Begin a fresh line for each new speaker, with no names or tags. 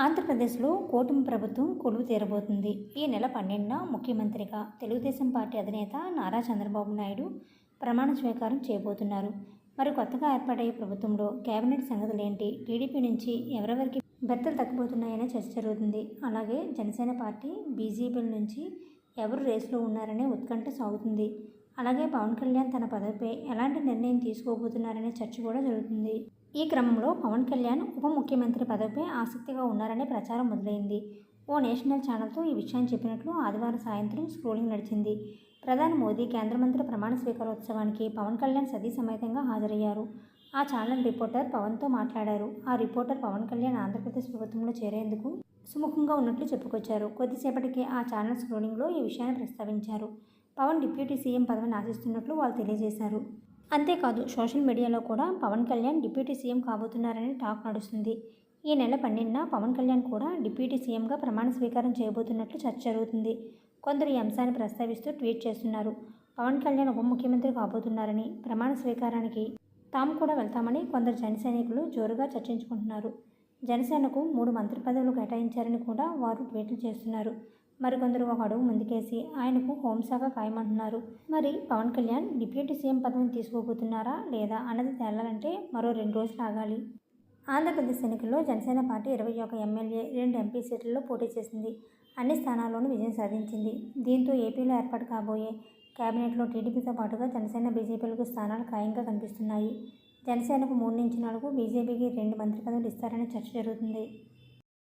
ఆంధ్రప్రదేశ్లో కూటమి ప్రభుత్వం కొలువు తీరబోతుంది ఈ నెల పన్నెండున ముఖ్యమంత్రిగా తెలుగుదేశం పార్టీ అధినేత నారా చంద్రబాబు నాయుడు ప్రమాణ స్వీకారం చేయబోతున్నారు మరి కొత్తగా ఏర్పాటయ్యే ప్రభుత్వంలో కేబినెట్ సంగతులేంటి టీడీపీ నుంచి ఎవరెవరికి బెత్తలు తగ్గిపోతున్నాయనే చర్చ జరుగుతుంది అలాగే జనసేన పార్టీ బీజేపీల నుంచి ఎవరు రేసులో ఉన్నారనే ఉత్కంఠ సాగుతుంది అలాగే పవన్ కళ్యాణ్ తన పదవిపై ఎలాంటి నిర్ణయం తీసుకోబోతున్నారనే చర్చ కూడా జరుగుతుంది ఈ క్రమంలో పవన్ కళ్యాణ్ ఉప ముఖ్యమంత్రి పదవిపై ఆసక్తిగా ఉన్నారనే ప్రచారం మొదలైంది ఓ నేషనల్ ఛానల్తో ఈ విషయాన్ని చెప్పినట్లు ఆదివారం సాయంత్రం స్క్రోలింగ్ నడిచింది ప్రధాని మోదీ కేంద్ర మంత్రి ప్రమాణ స్వీకారోత్సవానికి పవన్ కళ్యాణ్ సతీ సమేతంగా హాజరయ్యారు ఆ ఛానల్ రిపోర్టర్ పవన్తో మాట్లాడారు ఆ రిపోర్టర్ పవన్ కళ్యాణ్ ఆంధ్రప్రదేశ్ ప్రభుత్వంలో చేరేందుకు సుముఖంగా ఉన్నట్లు చెప్పుకొచ్చారు కొద్దిసేపటికి ఆ ఛానల్ స్క్రోలింగ్లో ఈ విషయాన్ని ప్రస్తావించారు పవన్ డిప్యూటీ సీఎం పదవిని ఆశిస్తున్నట్లు వాళ్ళు తెలియజేశారు అంతేకాదు సోషల్ మీడియాలో కూడా పవన్ కళ్యాణ్ డిప్యూటీ సీఎం కాబోతున్నారని టాక్ నడుస్తుంది ఈ నెల పన్నెండున పవన్ కళ్యాణ్ కూడా డిప్యూటీ సీఎంగా ప్రమాణ స్వీకారం చేయబోతున్నట్లు చర్చ జరుగుతుంది కొందరు ఈ అంశాన్ని ప్రస్తావిస్తూ ట్వీట్ చేస్తున్నారు పవన్ కళ్యాణ్ ఉప ముఖ్యమంత్రి కాబోతున్నారని ప్రమాణ స్వీకారానికి తాము కూడా వెళ్తామని కొందరు జనసైనికులు జోరుగా చర్చించుకుంటున్నారు జనసేనకు మూడు మంత్రి పదవులు కేటాయించారని కూడా వారు ట్వీట్లు చేస్తున్నారు మరికొందరు ఒక అడుగు ముందుకేసి ఆయనకు హోంశాఖ ఖాయమంటున్నారు మరి పవన్ కళ్యాణ్ డిప్యూటీ సీఎం పదవిని తీసుకోబోతున్నారా లేదా అన్నది తేలాలంటే మరో రెండు రోజులు ఆగాలి ఆంధ్రప్రదేశ్ ఎన్నికల్లో జనసేన పార్టీ ఇరవై ఒక ఎమ్మెల్యే రెండు ఎంపీ సీట్లలో పోటీ చేసింది అన్ని స్థానాల్లోనూ విజయం సాధించింది దీంతో ఏపీలో ఏర్పాటు కాబోయే కేబినెట్లో టీడీపీతో పాటుగా జనసేన బీజేపీలకు స్థానాలు ఖాయంగా కనిపిస్తున్నాయి జనసేనకు మూడు నుంచి నాలుగు బీజేపీకి రెండు మంత్రి పదవులు ఇస్తారనే చర్చ జరుగుతుంది